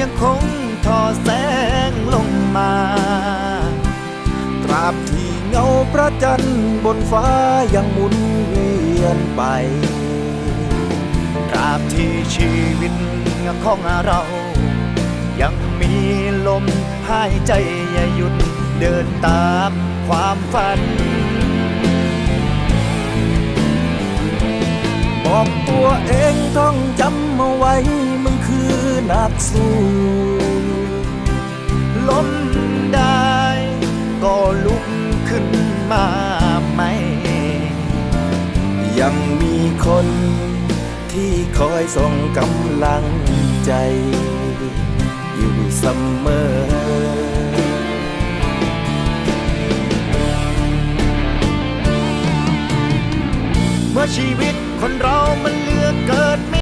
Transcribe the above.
ยังคงทอแสงลงมา ตราบที่เงาพระจันทร์บนฟ้ายังหมุนเวียนไป ตราบที่ชีวิตของเรา ยังมีลมหายใจอย่าหยุดเดินตามความฝัน บอกตัวเองต้องจำเอาไว้ักสู้ล้มได้ก็ลุกขึ้นมาใหม่ยังมีคนที่คอยส่งกำลังใจ อยู่เสมอเมื่อชีวิตคนเรามัน